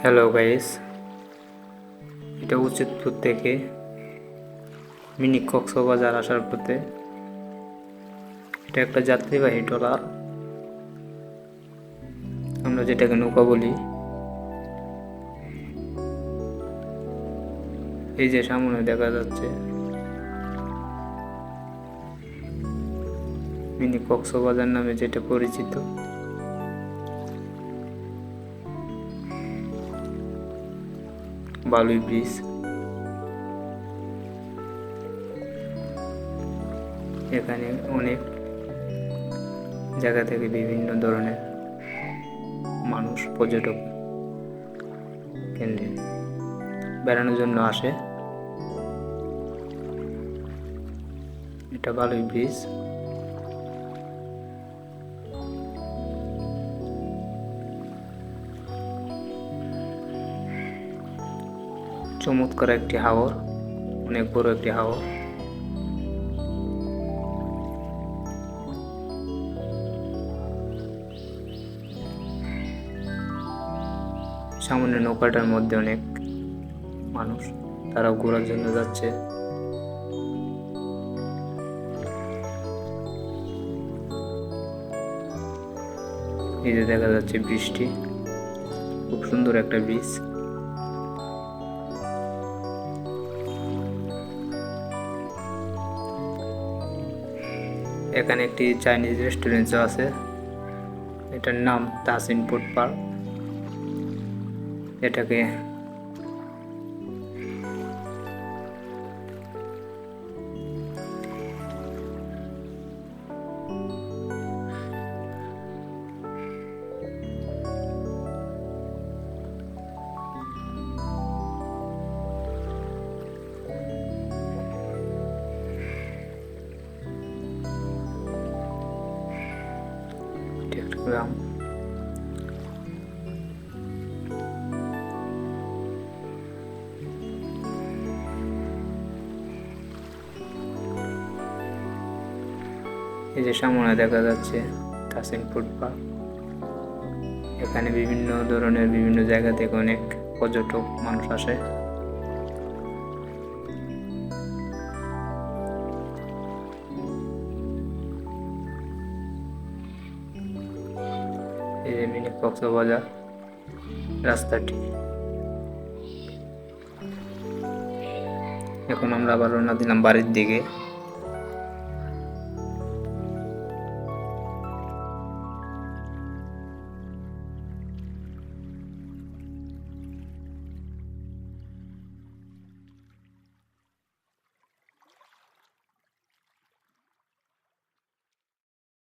Hello guys এটা উচিতপুর থেকে mini Cox's Bazar আসার পথে। এটা একটা যাত্রীবাহী ট্রলার। আমরা যেটাকে নৌকা বলি। এই যে সামনে দেখা যাচ্ছে। মিনি কক্সবাজার নামে যেটা পরিচিত। বালুই ব্রিজ এখানে অনেক জায়গা থেকে বিভিন্ন ধরনের মানুষ, পর্যটক কেন্দ্রে বেড়ানোর জন্য আসে। এটা বালুই ব্রিজ চমৎকার একটি হাওর, অনেক বড় একটি হাওর। সামনে নৌকাটার মধ্যে অনেক মানুষ, তারাও ঘোরার জন্য যাচ্ছে। এই যে দেখা যাচ্ছে বৃষ্টি, খুব সুন্দর একটা ব্রিজ এখানে একটি চাইনিজ রেস্টুরেন্টও আছে। এটার নাম তাসিন ফুড পার্ক এটাকে গ্রাম এই যে সামনে দেখা যাচ্ছে কাসিম ফুড পার্ক এখানে বিভিন্ন ধরনের বিভিন্ন জায়গা থেকে অনেক পর্যটক মানুষ আসে। মিনি কক্সবাজার রাস্তাটি। এখন আমরা আবার রওনা দিলাম বাড়ির দিকে।